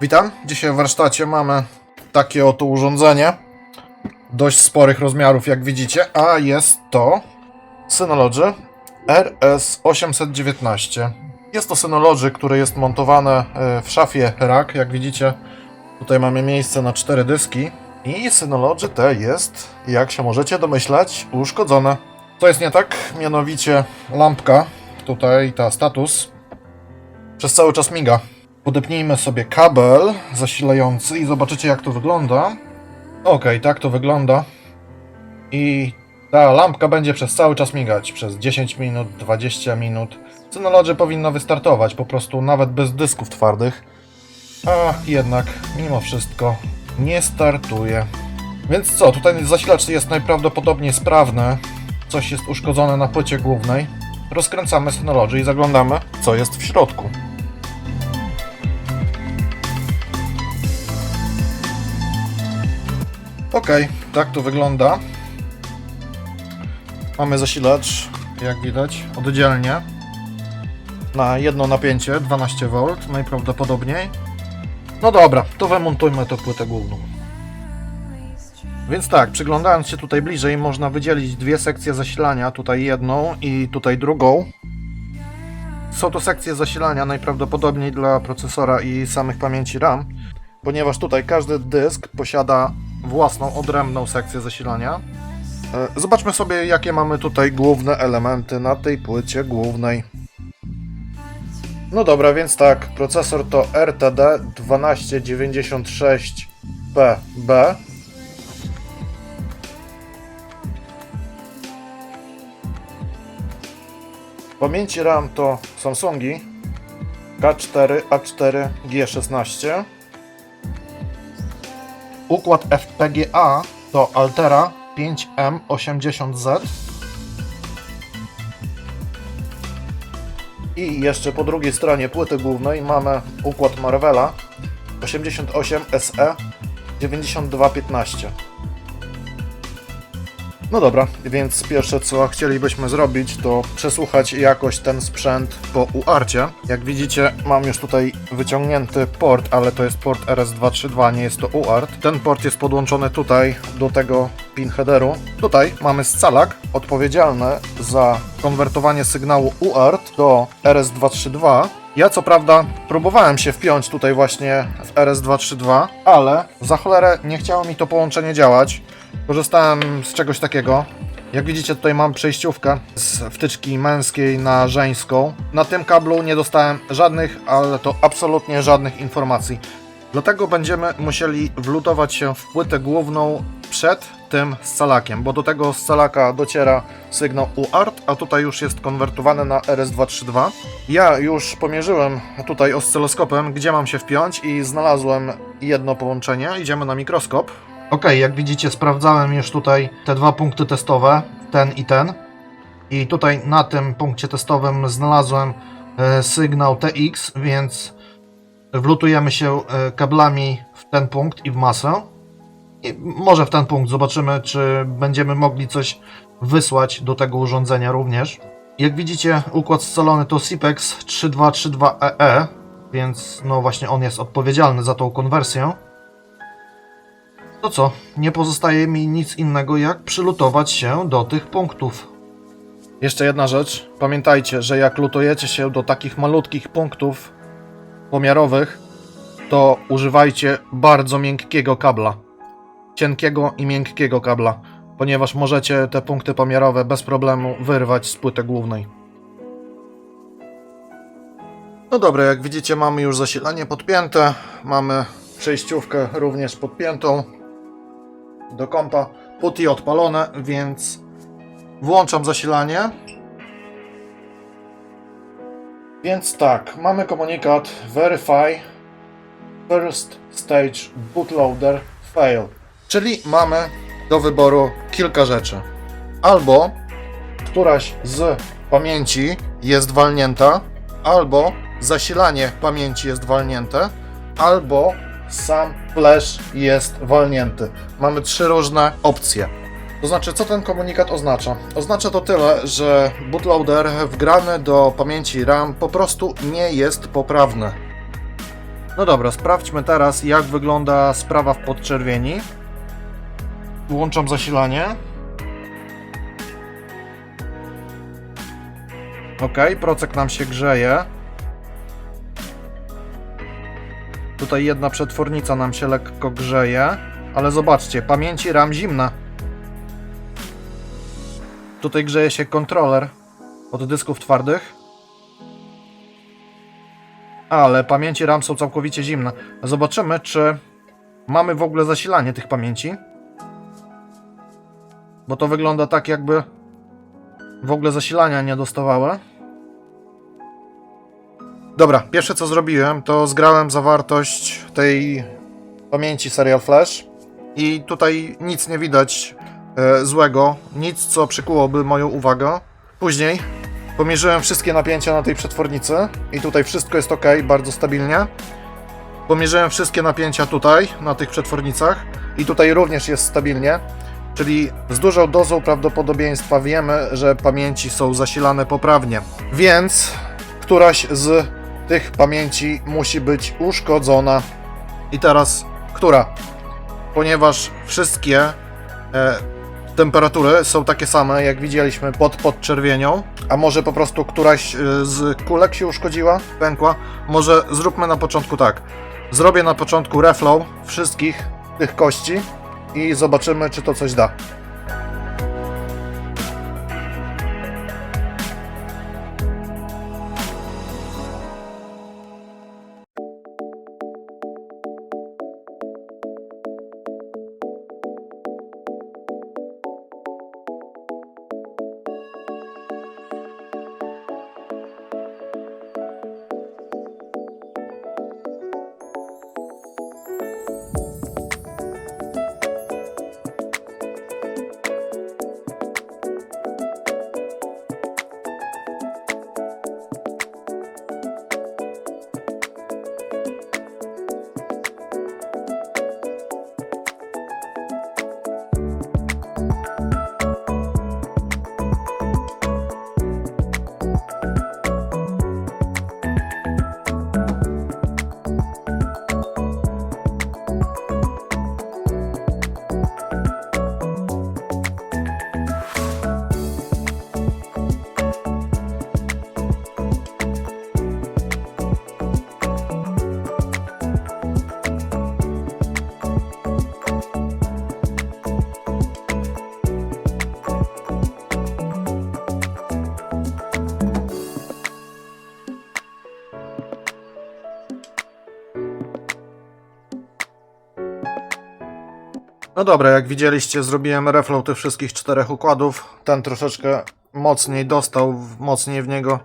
Witam. Dzisiaj w warsztacie mamy takie oto urządzenie. Dość sporych rozmiarów, jak widzicie, a jest to Synology RS819. Jest to Synology, które jest montowane e, w szafie rack. Jak widzicie, tutaj mamy miejsce na cztery dyski. I Synology te jest, jak się możecie domyślać, uszkodzone. To jest nie tak, mianowicie lampka, tutaj ta status, przez cały czas miga. Podepnijmy sobie kabel zasilający i zobaczycie jak to wygląda. Ok, tak to wygląda. I ta lampka będzie przez cały czas migać. Przez 10 minut, 20 minut. Synology powinno wystartować po prostu nawet bez dysków twardych. A jednak mimo wszystko nie startuje. Więc co, tutaj zasilacz jest najprawdopodobniej sprawny. Coś jest uszkodzone na płycie głównej. Rozkręcamy Synology i zaglądamy co jest w środku. Ok, tak to wygląda. Mamy zasilacz, jak widać, oddzielnie. Na jedno napięcie, 12V najprawdopodobniej. No dobra, to wymontujmy tę płytę główną. Więc tak, przyglądając się tutaj bliżej, można wydzielić dwie sekcje zasilania, tutaj jedną i tutaj drugą. Są to sekcje zasilania najprawdopodobniej dla procesora i samych pamięci RAM, ponieważ tutaj każdy dysk posiada własną, odrębną sekcję zasilania. E, Zobaczmy sobie, jakie mamy tutaj główne elementy na tej płycie głównej. No dobra, więc tak, procesor to RTD 1296PB. Pamięci RAM to Samsungi K4, A4, G16. Układ FPGA to Altera 5M80Z. I jeszcze po drugiej stronie płyty głównej mamy układ Marvela 88 SE 9215. No dobra, więc pierwsze co chcielibyśmy zrobić to przesłuchać jakoś ten sprzęt po uarcie. Jak widzicie mam już tutaj wyciągnięty port, ale to jest port RS232, nie jest to uart. Ten port jest podłączony tutaj do tego pin headeru. Tutaj mamy scalak odpowiedzialny za konwertowanie sygnału UART do RS232. Ja co prawda próbowałem się wpiąć tutaj właśnie w RS232, ale za cholerę nie chciało mi to połączenie działać. Korzystałem z czegoś takiego. Jak widzicie, tutaj mam przejściówkę z wtyczki męskiej na żeńską. Na tym kablu nie dostałem żadnych, ale to absolutnie żadnych informacji. Dlatego będziemy musieli wlutować się w płytę główną przed tym scalakiem, bo do tego scalaka dociera sygnał UART, a tutaj już jest konwertowany na RS232. Ja już pomierzyłem tutaj oscyloskopem, gdzie mam się wpiąć i znalazłem jedno połączenie. Idziemy na mikroskop. Ok, jak widzicie, sprawdzałem już tutaj te dwa punkty testowe, ten i ten. I tutaj na tym punkcie testowym znalazłem e, sygnał TX, więc wlutujemy się e, kablami w ten punkt i w masę. Może w ten punkt zobaczymy, czy będziemy mogli coś wysłać do tego urządzenia również. Jak widzicie, układ scalony to SIPEX 3232EE, więc no właśnie on jest odpowiedzialny za tą konwersję. To co? Nie pozostaje mi nic innego jak przylutować się do tych punktów. Jeszcze jedna rzecz. Pamiętajcie, że jak lutujecie się do takich malutkich punktów pomiarowych, to używajcie bardzo miękkiego kabla. Cienkiego i miękkiego kabla, ponieważ możecie te punkty pomiarowe bez problemu wyrwać z płyty głównej. No dobra, jak widzicie mamy już zasilanie podpięte, mamy przejściówkę również podpiętą do kompa, PuTTY odpalone, więc włączam zasilanie. Więc tak, mamy komunikat Verify First Stage Bootloader Fail. Czyli mamy do wyboru kilka rzeczy. Albo któraś z pamięci jest walnięta, albo zasilanie pamięci jest walnięte, albo sam flash jest walnięty. Mamy trzy różne opcje. To znaczy, co ten komunikat oznacza? Oznacza to tyle, że bootloader wgrany do pamięci RAM po prostu nie jest poprawny. No dobra, sprawdźmy teraz, jak wygląda sprawa w podczerwieni. Włączam zasilanie. Ok, procek nam się grzeje. Tutaj jedna przetwornica nam się lekko grzeje. Ale zobaczcie, pamięci RAM zimna. Tutaj grzeje się kontroler od dysków twardych. Ale pamięci RAM są całkowicie zimne. Zobaczymy, czy mamy w ogóle zasilanie tych pamięci. Bo to wygląda tak, jakby w ogóle zasilania nie dostawały. Dobra, pierwsze co zrobiłem, to zgrałem zawartość tej pamięci Serial Flash i tutaj nic nie widać e, złego, nic co przykułoby moją uwagę. Później pomierzyłem wszystkie napięcia na tej przetwornicy i tutaj wszystko jest ok, bardzo stabilnie. Pomierzyłem wszystkie napięcia tutaj, na tych przetwornicach i tutaj również jest stabilnie, czyli z dużą dozą prawdopodobieństwa wiemy, że pamięci są zasilane poprawnie. Więc któraś z tych pamięci musi być uszkodzona. I teraz, która? Ponieważ wszystkie e, temperatury są takie same, jak widzieliśmy pod podczerwienią, a może po prostu któraś e, z kulek się uszkodziła, pękła, może zróbmy na początku tak. Zrobię na początku reflow wszystkich tych kości i zobaczymy, czy to coś da. No dobra, jak widzieliście, zrobiłem reflow tych wszystkich czterech układów. Ten troszeczkę mocniej dostał, mocniej w niego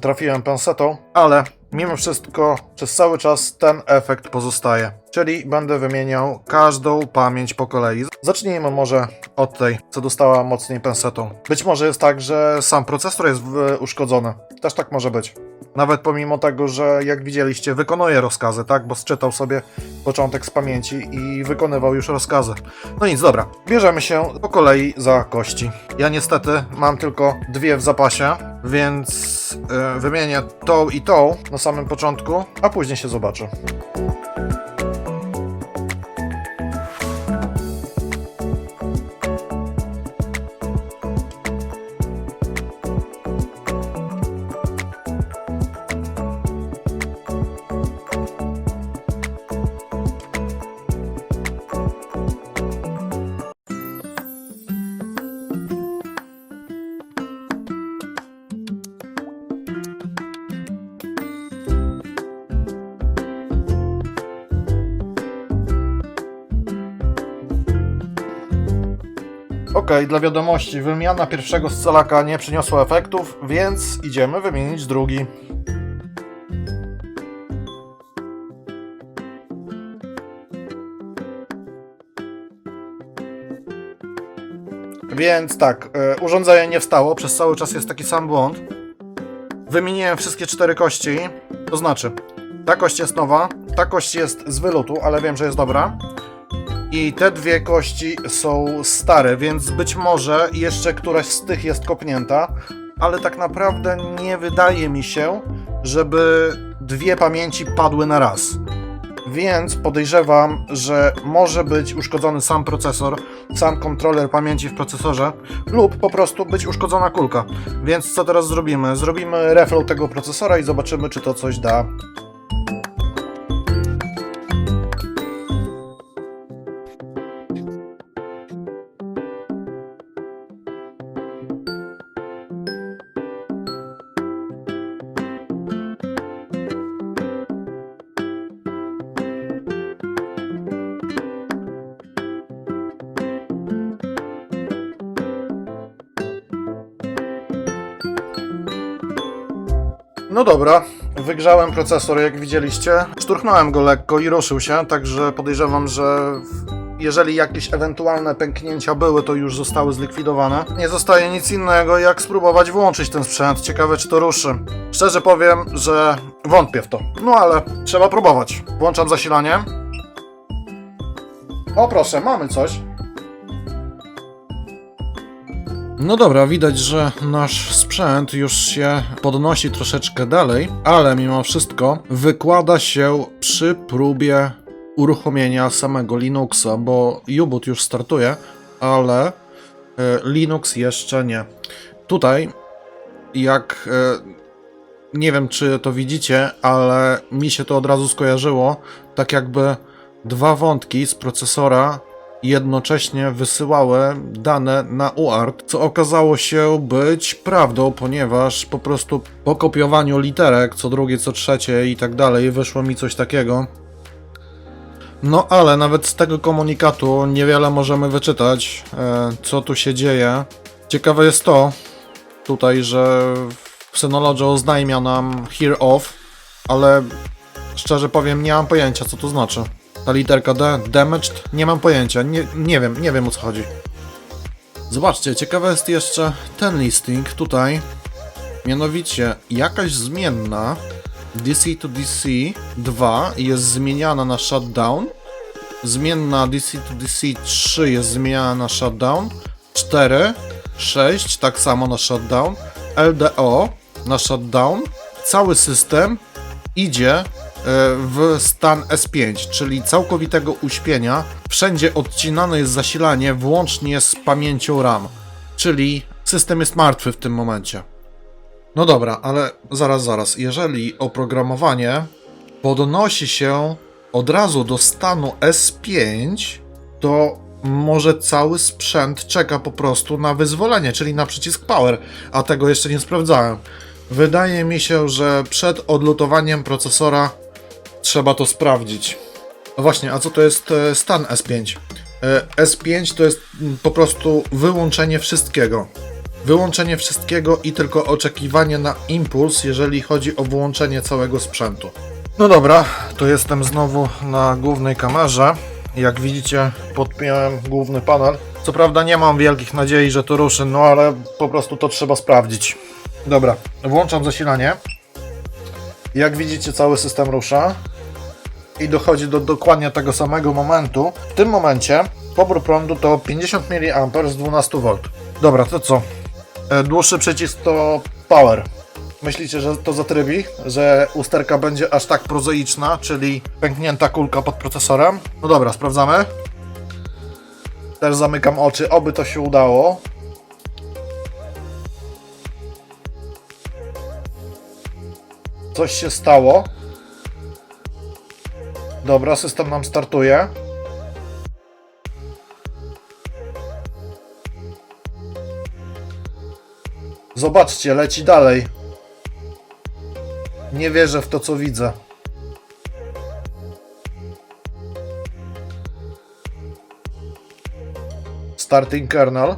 trafiłem pensetą, ale mimo wszystko przez cały czas ten efekt pozostaje. Czyli będę wymieniał każdą pamięć po kolei. Zacznijmy może od tej, co dostała mocniej pensetą. Być może jest tak, że sam procesor jest uszkodzony. Też tak może być. Nawet pomimo tego, że jak widzieliście, wykonuje rozkazy, tak? Bo sczytał sobie początek z pamięci i wykonywał już rozkazy. No nic, dobra. Bierzemy się po kolei za kości. Ja niestety mam tylko dwie w zapasie, więc wymienię tą i tą na samym początku, a później się Ok, dla wiadomości, wymiana pierwszego scalaka nie przyniosła efektów, więc idziemy wymienić drugi. Więc tak, e, urządzenie nie wstało, przez cały czas jest taki sam błąd. Wymieniłem wszystkie cztery kości, to znaczy, ta kość jest nowa, ta kość jest z wylutu, ale wiem, że jest dobra. I te dwie kości są stare, więc być może jeszcze któraś z tych jest kopnięta, ale tak naprawdę nie wydaje mi się, żeby dwie pamięci padły na raz. więc podejrzewam, że może być uszkodzony sam procesor, sam kontroler pamięci w procesorze lub po prostu być uszkodzona kulka. Więc co teraz zrobimy? Zrobimy reflow tego procesora i zobaczymy, czy to coś da. No dobra, wygrzałem procesor, jak widzieliście. Szturchnąłem go lekko i ruszył się, także podejrzewam, że jeżeli jakieś ewentualne pęknięcia były, to już zostały zlikwidowane. Nie zostaje nic innego, jak spróbować włączyć ten sprzęt. Ciekawe, czy to ruszy. Szczerze powiem, że wątpię w to. No ale trzeba próbować. Włączam zasilanie. O proszę, mamy coś. No dobra, widać, że nasz sprzęt już się podnosi troszeczkę dalej, ale mimo wszystko wykłada się przy próbie uruchomienia samego Linuxa, bo Ubuntu już startuje, ale e, Linux jeszcze nie. Tutaj, jak e, nie wiem, czy to widzicie, ale mi się to od razu skojarzyło, tak jakby dwa wątki z procesora jednocześnie wysyłały dane na UART, co okazało się być prawdą, ponieważ po prostu po kopiowaniu literek, co drugie, co trzecie i tak dalej, wyszło mi coś takiego. No ale nawet z tego komunikatu niewiele możemy wyczytać, e, co tu się dzieje. Ciekawe jest to tutaj, że Synology oznajmia nam here off, ale szczerze powiem, nie mam pojęcia, co to znaczy. Ta literka D, damaged, nie mam pojęcia, nie, nie wiem, nie wiem o co chodzi. Zobaczcie, ciekawe jest jeszcze ten listing tutaj. Mianowicie, jakaś zmienna DC to DC 2 jest zmieniana na shutdown. Zmienna DC to DC 3 jest zmieniana na shutdown. 4, 6 tak samo na shutdown. LDO na shutdown. Cały system idzie w stan S5, czyli całkowitego uśpienia. Wszędzie odcinane jest zasilanie, włącznie z pamięcią RAM, czyli system jest martwy w tym momencie. No dobra, ale zaraz, zaraz. Jeżeli oprogramowanie podnosi się od razu do stanu S5, to może cały sprzęt czeka po prostu na wyzwolenie, czyli na przycisk power, a tego jeszcze nie sprawdzałem. Wydaje mi się, że przed odlutowaniem procesora trzeba to sprawdzić. No właśnie, a co to jest e, stan S5? E, S5 to jest mm, po prostu wyłączenie wszystkiego. Wyłączenie wszystkiego i tylko oczekiwanie na impuls, jeżeli chodzi o wyłączenie całego sprzętu. No dobra, to jestem znowu na głównej kamerze. Jak widzicie, podpiąłem główny panel. Co prawda nie mam wielkich nadziei, że to ruszy, no ale po prostu to trzeba sprawdzić. Dobra, włączam zasilanie. Jak widzicie, cały system rusza i dochodzi do dokładnie tego samego momentu. W tym momencie pobór prądu to 50 mA z 12 V. Dobra, to co? E, Dłuższy przycisk to power. Myślicie, że to zatrybi? Że usterka będzie aż tak prozaiczna, czyli pęknięta kulka pod procesorem? No dobra, sprawdzamy. Też zamykam oczy, oby to się udało. Coś się stało. Dobra, system nam startuje. Zobaczcie, leci dalej. Nie wierzę w to, co widzę. Starting kernel.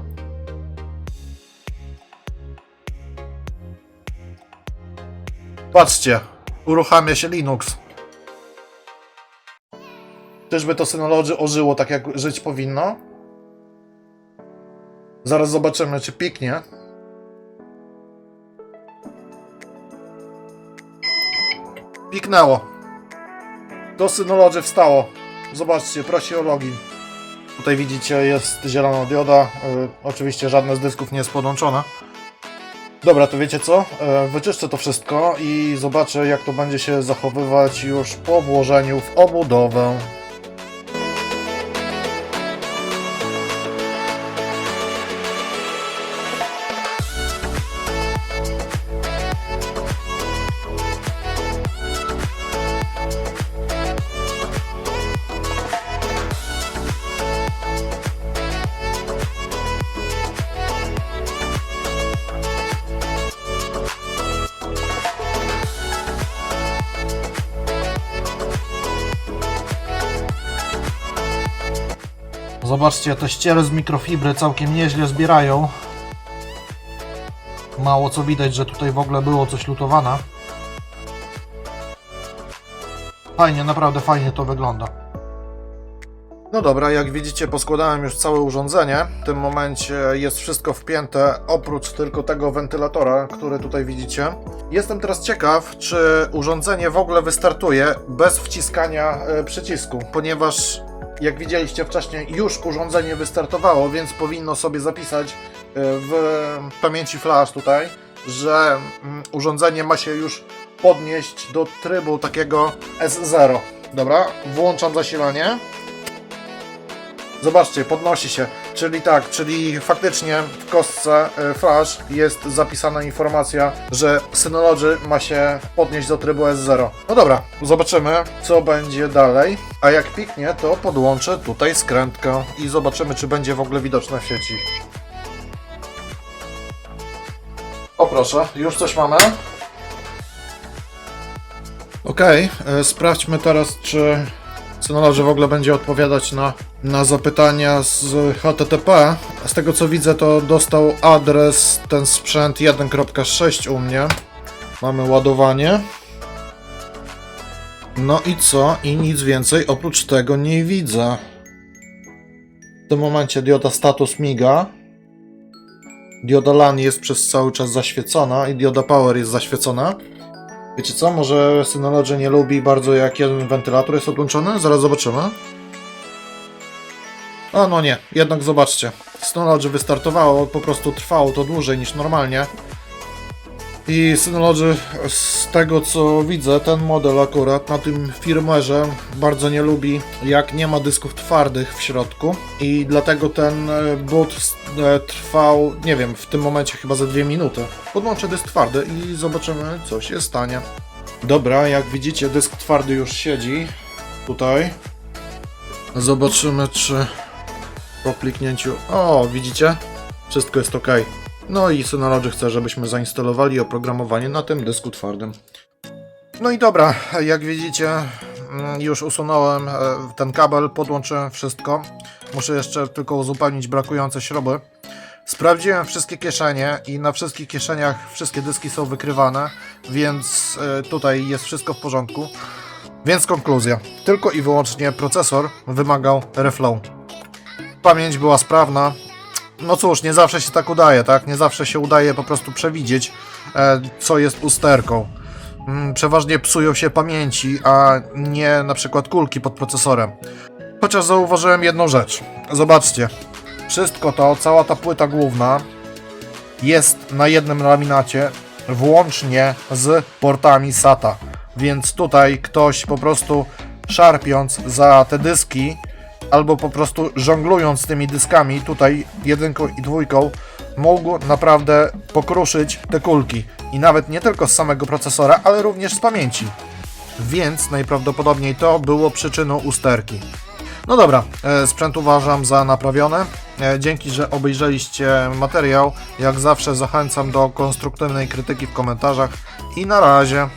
Patrzcie, uruchamia się Linux. Czyżby to Synology ożyło tak, jak żyć powinno? Zaraz zobaczymy, czy piknie. Piknęło. Do Synology wstało. Zobaczcie, prosi o login. Tutaj widzicie, jest zielona dioda. Y, oczywiście żadne z dysków nie jest podłączone. Dobra, to wiecie co? E, Wyczyszczę to wszystko i zobaczę jak to będzie się zachowywać już po włożeniu w obudowę. Zobaczcie, te ściery z mikrofibry całkiem nieźle zbierają. Mało co widać, że tutaj w ogóle było coś lutowane. Fajnie, naprawdę fajnie to wygląda. No dobra, jak widzicie poskładałem już całe urządzenie. W tym momencie jest wszystko wpięte, oprócz tylko tego wentylatora, który tutaj widzicie. Jestem teraz ciekaw, czy urządzenie w ogóle wystartuje bez wciskania e, przycisku, ponieważ jak widzieliście wcześniej, już urządzenie wystartowało, więc powinno sobie zapisać e, w pamięci flash tutaj, że mm, urządzenie ma się już podnieść do trybu takiego S0. Dobra, włączam zasilanie. Zobaczcie, podnosi się. Czyli tak, czyli faktycznie w kostce e, flash jest zapisana informacja, że Synology ma się podnieść do trybu S0. No dobra, zobaczymy co będzie dalej. A jak piknie, to podłączę tutaj skrętkę i zobaczymy, czy będzie w ogóle widoczne w sieci. O proszę, już coś mamy. Okej, e, sprawdźmy teraz, czy Synology w ogóle będzie odpowiadać na, na zapytania z HTTP. Z tego co widzę, to dostał adres ten sprzęt 1.6 u mnie. Mamy ładowanie. No i co? I nic więcej oprócz tego nie widzę. W tym momencie dioda status miga. Dioda LAN jest przez cały czas zaświecona i dioda power jest zaświecona. Wiecie co, może Synology nie lubi bardzo jak jeden wentylator jest odłączony? Zaraz zobaczymy. A no nie, jednak zobaczcie. Synology wystartowało, po prostu trwało to dłużej niż normalnie. I Synology, z tego co widzę, ten model akurat na tym firmware'ze bardzo nie lubi, jak nie ma dysków twardych w środku. I dlatego ten e, boot e, trwał, nie wiem, w tym momencie chyba za dwie minuty. Podłączę dysk twardy i zobaczymy, co się stanie. Dobra, jak widzicie, dysk twardy już siedzi tutaj. Zobaczymy, czy po kliknięciu. O, widzicie? Wszystko jest ok. No i Synology chce, żebyśmy zainstalowali oprogramowanie na tym dysku twardym. No i dobra, jak widzicie, mm, już usunąłem e, ten kabel, podłączyłem wszystko. Muszę jeszcze tylko uzupełnić brakujące śruby. Sprawdziłem wszystkie kieszenie i na wszystkich kieszeniach wszystkie dyski są wykrywane, więc e, tutaj jest wszystko w porządku. Więc konkluzja. Tylko i wyłącznie procesor wymagał reflow. Pamięć była sprawna. No cóż, nie zawsze się tak udaje, tak? Nie zawsze się udaje po prostu przewidzieć, e, co jest usterką. Mm, Przeważnie psują się pamięci, a nie na przykład kulki pod procesorem. Chociaż zauważyłem jedną rzecz. Zobaczcie. Wszystko to, cała ta płyta główna jest na jednym laminacie, włącznie z portami SATA. Więc tutaj ktoś po prostu szarpiąc za te dyski, albo po prostu żonglując tymi dyskami, tutaj jedynką i dwójką, mógł naprawdę pokruszyć te kulki. I nawet nie tylko z samego procesora, ale również z pamięci. Więc najprawdopodobniej to było przyczyną usterki. No dobra, e, sprzęt uważam za naprawiony. E, Dzięki, że obejrzeliście materiał. Jak zawsze zachęcam do konstruktywnej krytyki w komentarzach. I na razie.